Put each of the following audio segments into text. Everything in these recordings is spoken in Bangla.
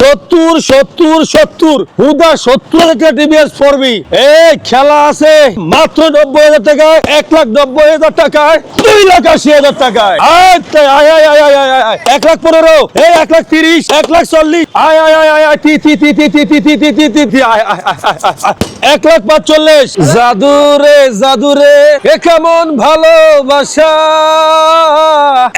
সত্তর সত্তর সত্তর হুদা সত্তর হাজার টিভিএস ফোরবি এই খেলা আছে মাত্র নব্বই হাজার টাকায় এক লাখ নব্বই হাজার টাকায় দুই লাখ আশি হাজার টাকায় এক লাখ পনেরো এই এক লাখ তিরিশ এক লাখ চল্লিশ আয় আয় আয় আয় তি তি তি তি তি তি তি তি তি তি। এক লাখ পাঁচচল্লিশ জাদু রে জাদু রে এ কেমন ভালোবাসা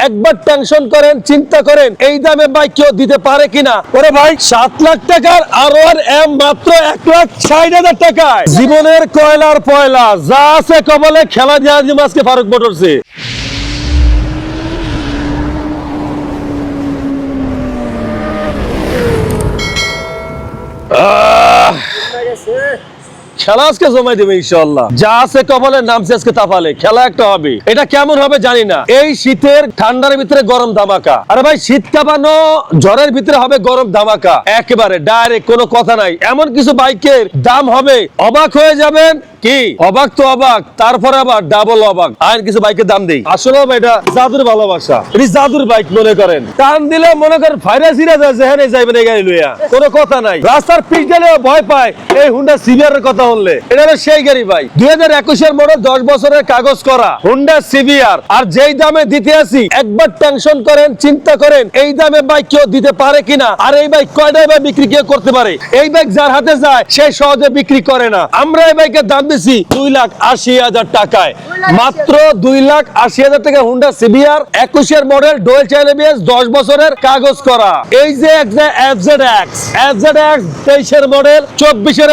একবার টেনশন করেন, চিন্তা করেন, এই দামে বাইক কেউ দিতে পারে কিনা? ওরে ভাই, সাত লাখ টাকার আর ওয়ান এম মাত্র এক লাখ ষাট হাজার টাকায়। জীবনের কয়লার পয়লা, যা আছে কবলে খেলা দেওয়া দিম আজকে ফারুক মোটরসে খেলা আজকে জমাই দেবে ইনশাল্লাহ যা আছে কপালে নামছে আজকে তাফালে। খেলা একটা হবে। এটা কেমন হবে জানি না। এই শীতের ঠান্ডার ভিতরে গরম ধামাকা। আরে ভাই, শীত কাঁপানো, জ্বরের ভিতরে হবে গরম ধামাকা। একেবারে ডাইরেক্ট কোনো কথা নাই। এমন কিছু বাইকের দাম হবে। অবাক হয়ে যাবেন কি? অবাক তো অবাক তারপরে আবার ডাবল অবাক। আর কিছু বাইকের দাম দেই? আসলে ভাই এটা জাদুর ভালোবাসা। এটি জাদুর বাইক মনে করেন। টান দিলে মনে করেন ভাইরাস যেখানে যাইবেন এই গাড়ি লইয়া। কোনো কথা নাই। রাস্তার পিছ গেলে ভয় পায় এই হুন্ডা সিভিআর এর কথা বললে। এটা হলো সেই গাড়ি ভাই। দুই হাজার একুশের মডেল দশ বছরের কাগজ করা হুন্ডা সিভিয়ার আর যেই দামে দিতে আসি একবার টেনশন করেন চিন্তা করেন এই দামে বাইক কেউ দিতে পারে কিনা? আর এই বাইক কয়টাই বা বিক্রি কেউ করতে পারে? এই বাইক যার হাতে যায় সে সহজে বিক্রি করে না। আমরা এই বাইকের দাম দিছি দুই লাখ আশি হাজার টাকায়। মাত্র দুই লাখ আশি হাজার টাকা হুন্ডা সিভিআর একুশের মডেল ডোয়েল চ্যানেবিএস দশ বছরের কাগজ করা। এই যে এফজেড এক্স এফজেড এক্স তেইশের মডেল চব্বিশের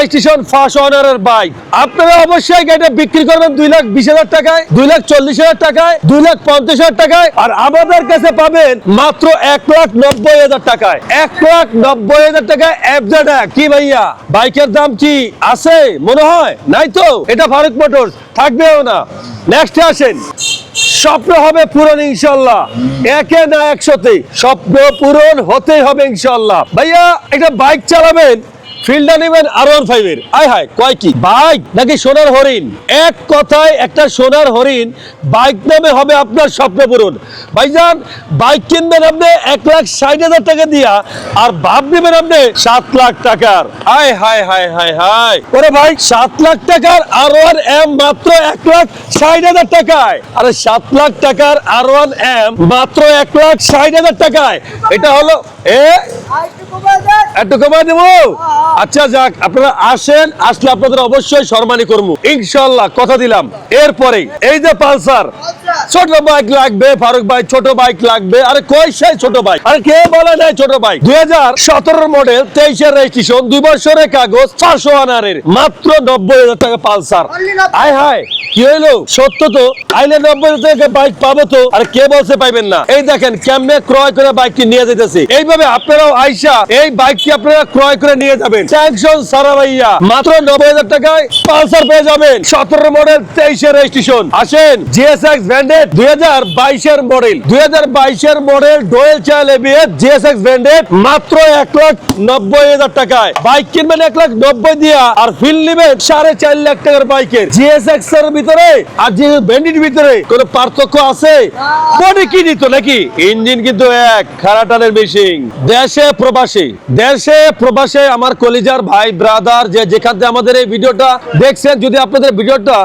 ফার্স্ট অনারের বাইক আপনারা অবশ্যই বিক্রি করবেন দুই লাখ বিশ হাজার টাকায় দুই লাখ চল্লিশ হাজার টাকায় দুই লাখ পঞ্চাশ হাজার টাকায়। আর আমাদের কাছে পাবেন মাত্র এক লাখ নব্বই হাজার টাকায়। এক লাখ নব্বই হাজার টাকায় এফজেড এক্স কি ভাইয়া? বাইকের দাম কি আছে? মনে হয়? নাই তো? এটা ফারুক মোটরস, থাকবেও না। নেক্সটে আসেন। স্বপ্ন হবে পূরণ ইনশাল্লাহ একে না একশোতে স্বপ্ন পূরণ হতে হবে ইনশাল্লাহ ভাইয়া, একটা বাইক চালাবেন? ফিল্ডা নেবেন আর ওয়ান ফাইভের। আয় হায়, কয় কি? বাইক নাকি সোনার হরিণ? এক কথায় একটা সোনার হরিণ বাইক নামে হবে আপনার স্বপ্ন পূরণ। ভাইজান, বাইক কিনবেন আপনি এক লাখ ষাট হাজার টাকা দিয়া আর ভাব নেবেন আপনি সাত লাখ টাকার। আয় হায় হায় হায় হায়। ওরে ভাই, সাত লাখ টাকার আর ওয়ান এম মাত্র এক লাখ ষাট হাজার টাকায়। আরে সাত লাখ টাকার আর ওয়ান এম মাত্র এক লাখ ষাট হাজার টাকায়। এটা হলো এ একটু কমাই দেবো? আচ্ছা যাক আপনারা আসেন আসলে আপনাদের অবশ্যই সম্মানী করব। ইনশাল্লাহ কথা দিলাম। এরপরে এই যে পালসার ছোট বাইক লাগবে ফারুক ভাই ছোট বাইক লাগবে। আরে কই সেই ছোট বাইক? আরে কে বলে নাই ছোট বাইক? দুই হাজার সতেরো মডেল তেইশের রেজিস্ট্রেশন দুই বছরের কাগজ চারশো আনারের মাত্র নব্বই হাজার টাকা পালসার। আয় হায় কি হইল? সত্য তো? আইলে নব্বই টাকা বাইক পাবো তো? আর কে বলছে পাইবেন না? এই দেখেন কেমনে ক্রয় করে বাইকটি নিয়ে যেতেছে এইভাবে আপনারাও আইসা এই বাইকটি আপনারা ক্রয় করে নিয়ে যাবেন। স্যাংশন সারা ভাইয়া মাত্র নব্বই হাজার টাকায় পালসার পেয়ে যাবেন। সতেরো মডেল তেইশের রেজিস্ট্রেশন আসেন জিএসএক্স ব্র্যান্ডেড দুই হাজার বাইশের মডেল দুই হাজার বাইশের মডেল ডোয়েল চাল এবিএস জিএসএক্স ব্র্যান্ডেড মাত্র এক লাখ নব্বই হাজার টাকায়। বাইক কিনবেন এক লাখ নব্বই দিয়া আর ফিল নেবেন সাড়ে চার লাখ টাকার বাইকের। জিএসএক্স এর ভিতরে আর যে ব্যান্ডির ভিতরে কোনো পার্থক্য আছে? বডি কি দিত নাকি? ইঞ্জিন কিন্তু এক খারাটানের মেশিন দেশে প্রবাসী দেশে প্রবাসে আমার কলিজার ভাই ব্রাদার যে যেখান থেকে আমাদের এই ভিডিওটা দেখছেন, যদি আপনাদের ভিডিওটা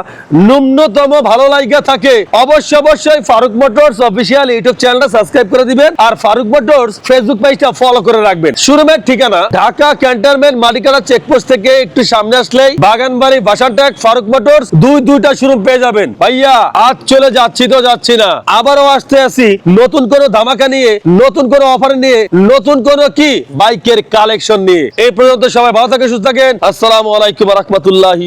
ন্যূনতম ভালো লাগা থাকে, অবশ্যই অবশ্যই ফারুক মোটরস অফিসিয়াল ইউটিউব চ্যানেলটা সাবস্ক্রাইব করে দিবেন, আর ফারুক মোটরস ফেসবুক পেজটা ফলো করে রাখবেন। শোরুমের ঠিকানা, ঢাকা ক্যান্টনমেন্ট মালিকানা চেকপোস্ট থেকে একটু সামনে আসলেই বাগানবাড়ি বাসানটাক ফারুক মোটরস দুই দুইটা শোরুম পেয়ে যাবেন। ভাইয়া, আজ চলে যাচ্ছি তো যাচ্ছি না। আবারও আসতে আসি, নতুন কোনো ধামাকা নিয়ে, নতুন কোনো অফার নিয়ে, নতুন কোনো কি? বাইকের কালেকশন নিয়ে। এই পর্যন্ত সবাই ভালো থাকে সুস্থ থাকেন। আসসালামু আলাইকুম রহমতুল্লাহি